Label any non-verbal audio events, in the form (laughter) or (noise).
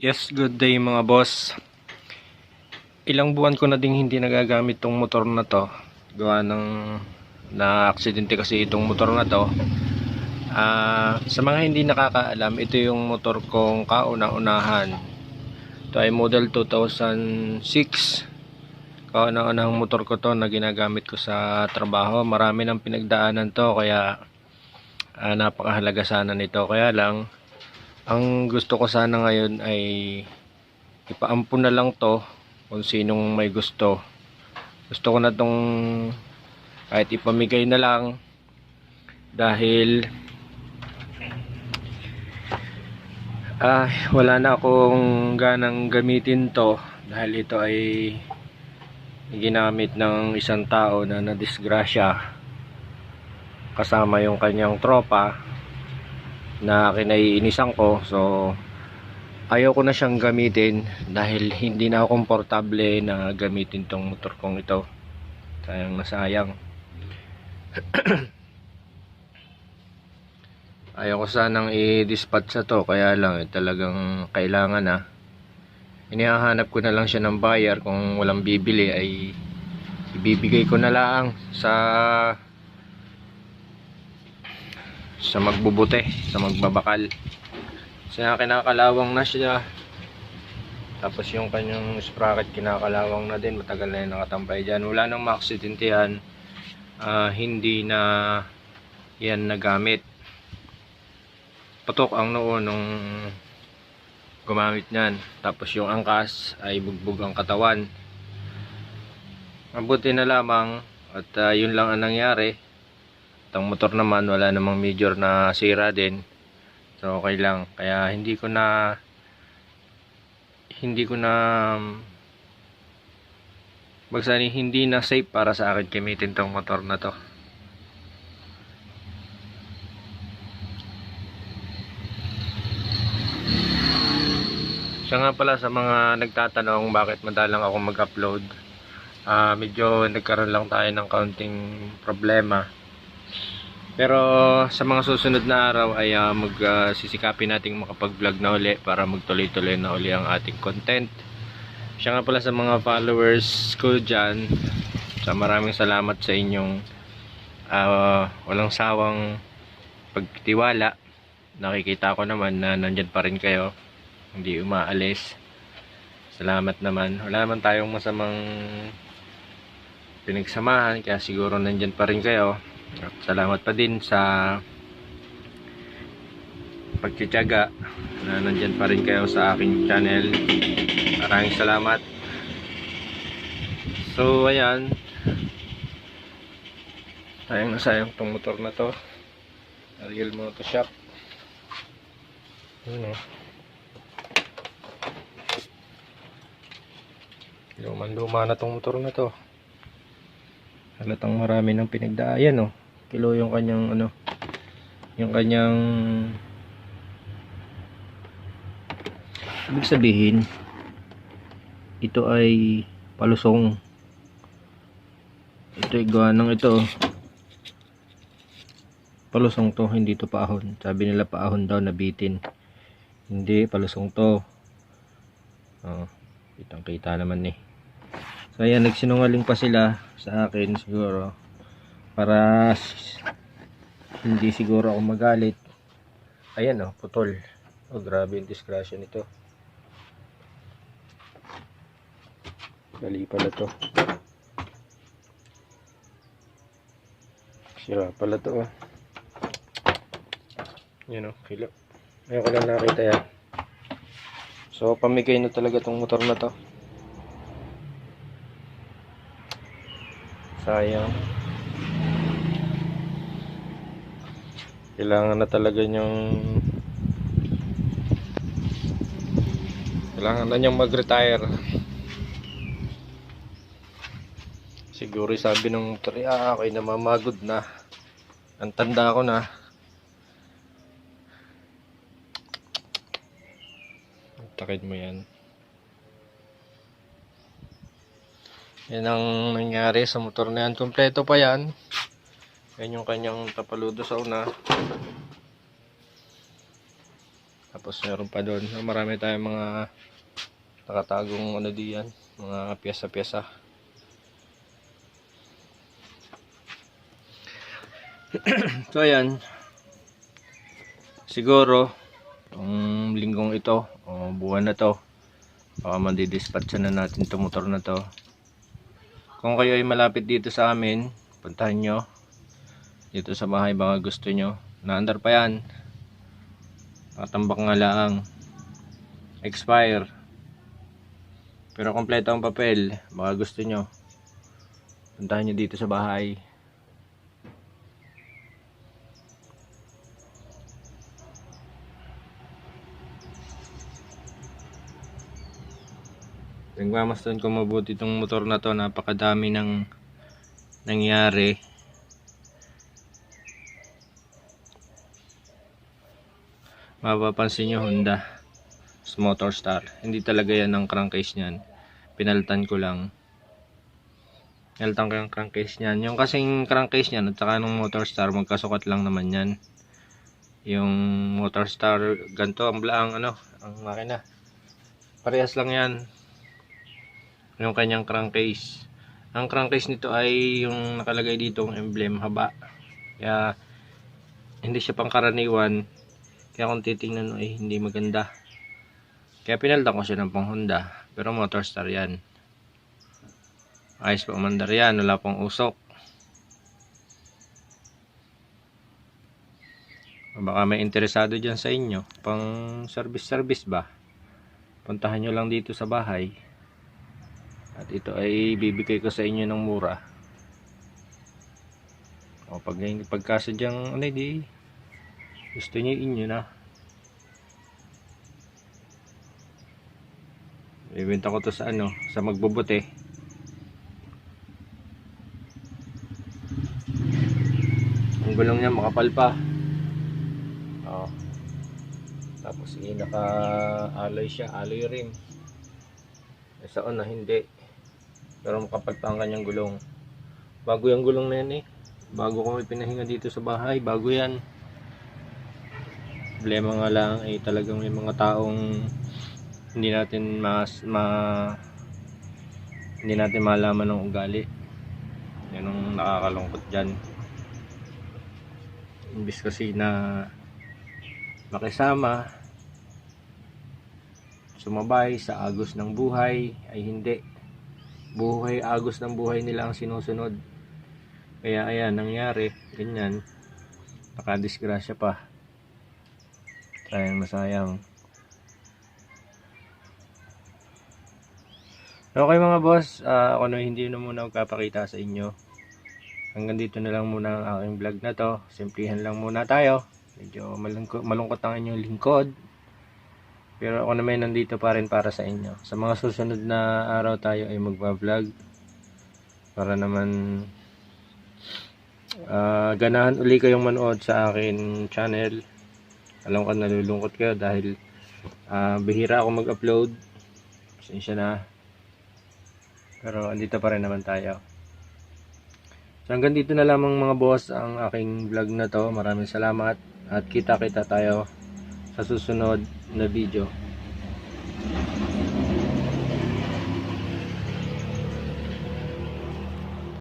Yes, good day mga boss. Ilang buwan ko na ding hindi nagagamit tong motor na to. Gawa ng na aksidente kasi itong motor na to. Ah, sa mga hindi nakakaalam, ito yung motor kong kauna-unahan. Ito ay model 2006. Kauna-unahang motor ko to na ginagamit ko sa trabaho. Marami nang pinagdaanan to kaya ah, napakahalaga sana nito. Kaya lang ang gusto ko sana ngayon ay ipaampun na lang to kung sinong may gusto. Gusto ko na tong kahit ipamigay na lang dahil ah wala na akong ganang gamitin to dahil ito ay ginamit ng isang tao na nadisgrasya kasama yung kanyang tropa na kinaiinisan ko. So ayaw ko na siyang gamitin dahil hindi na ako komportable na gamitin tong motor kong ito. Sayang na sayang. (clears throat) Ayaw ko sanang i-dispatch sa to. Kaya lang eh, talagang kailangan na inihahanap ko na lang siya ng buyer. Kung walang bibili ay ibibigay ko na lang sa sa magbubute, sa magbabakal. Kasi nga kinakalawang na siya. Tapos yung kanyang sprocket kinakalawang na din. Matagal na yung nakatampay dyan. Wala nang ma-accident yan. Ah, hindi na yan nagamit. Patok ang noo nung gumamit niyan. Tapos yung angkas ay bugbog ang katawan. Mabuti na lamang at ah, yun lang ang nangyari. Ang motor naman wala namang major na sira din. So okay lang. Kaya hindi ko na hindi ko na bagsani hindi na safe para sa akin gamitin tong motor na to. Siya nga pala sa mga nagtatanong bakit madalang ako mag-upload. Ah, medyo nagkaroon lang tayo ng kaunting problema. Pero sa mga susunod na araw ay uh, magsisikapin nating makapag-vlog na uli para magtuloy-tuloy na uli ang ating content. Siya nga pala sa mga followers ko dyan. Sa maraming salamat sa inyong ah, walang sawang pagtiwala. Nakikita ko naman na nandyan pa rin kayo. Hindi umaalis. Salamat naman. Wala naman tayong masamang pinagsamahan kaya siguro nandyan pa rin kayo. At salamat pa din sa pagtsitsaga na nandyan pa rin kayo sa aking channel. Maraming salamat. So, ayan. Sayang na sayang tong motor na to. Ariel Moto Shop. Yun o. Luman-luma na tong motor na to. Halatang marami ng pinagdaayan oh. Kilo yung kanyang ano yung kanyang Ibig sabihin ito ay palusong. Ito ay gawa ng ito. oh. Palusong to, hindi to paahon. Sabi nila paahon daw nabitin. Hindi, palusong to. Oh, kitang kita naman eh. So ayan, nagsinungaling pa sila sa akin siguro para hindi siguro ako magalit. Ayan oh, putol. Oh, grabe yung disgrasya nito. Dali pala to. Sira pala to oh. Yan oh, kilo. Ngayon ko lang nakita yan. So, pamigay na talaga tong motor na to. Sayang. Kailangan na talaga niyang kailangan na niyang mag-retire. Siguro sabi ng motor, ah, okay na mamagod na. Ang tanda ko na. Takid mo yan. Yan ang nangyari sa motor na yan. Kompleto pa yan. Yan yung kanyang tapaludo sa una. Tapos meron pa doon. Marami tayong mga nakatagong ano diyan, mga piyesa-piyesa. (clears throat) so ayan. Siguro itong linggong ito, o buwan na to, baka mandidispatch na natin itong motor na to. Kung kayo ay malapit dito sa amin, puntahan nyo. Dito sa bahay baka gusto nyo. Naandar pa yan. Nakatambak nga lang. Expire. Pero kompleto ang papel. Baka gusto nyo. Puntahan nyo dito sa bahay. Nagmamasdan ko mabuti itong motor na to. Napakadami ng nangyari. Mapapansin nyo Honda Motor Star. Hindi talaga yan ang crankcase niyan. Pinalitan ko lang. Pinalitan ko yung crankcase niyan. Yung kasing crankcase niyan at saka nung Motor Star magkasukat lang naman yan. Yung Motor Star ganito ang blaang ano, ang makina. Parehas lang yan. Yung kanyang crankcase. Ang crankcase nito ay yung nakalagay dito ang emblem haba. Kaya hindi siya pangkaraniwan. Kaya kung titingnan ay hindi maganda. Kaya pinalda ko siya ng pang Honda. Pero motor star yan. Ayos pa umandar yan. Wala pang usok. Baka may interesado dyan sa inyo. Pang service-service ba? Puntahan nyo lang dito sa bahay. Ito ay bibigay ko sa inyo ng mura. O pag pagkasadyang ano di gusto niyo inyo na. Ibenta ko to sa ano, sa magbubuti. Ang gulong niya makapal pa. Oh. Tapos eh, naka-alloy siya, alloy rim. Eh, Sa una hindi. Pero makapal pa ang kanyang gulong. Bago yung gulong na yan eh. Bago ko may pinahinga dito sa bahay, bago yan. Problema nga lang ay talagang may mga taong hindi natin mas ma hindi natin malaman ng ugali. Yan ang nakakalungkot dyan. Imbis kasi na makisama, sumabay sa agos ng buhay ay hindi. Buhay, agos ng buhay nila ang sinusunod. Kaya ayan, nangyari, ganyan. Nakadisgrasya pa. Sayang masayang. Okay mga boss, ah, ako na hindi na muna magpapakita sa inyo. Hanggang dito na lang muna ang aking vlog na to. Simplihan lang muna tayo. Medyo malungkot, malungkot ang inyong lingkod. Pero ako naman nandito pa rin para sa inyo. Sa mga susunod na araw tayo ay magpa-vlog. Para naman ah, ganahan uli kayong manood sa akin channel. Alam ko nalulungkot kayo dahil ah, bihira ako mag-upload. Pasensya na. Pero andito pa rin naman tayo. So hanggang dito na lamang mga boss ang aking vlog na to. Maraming salamat at kita-kita tayo sa susunod na video.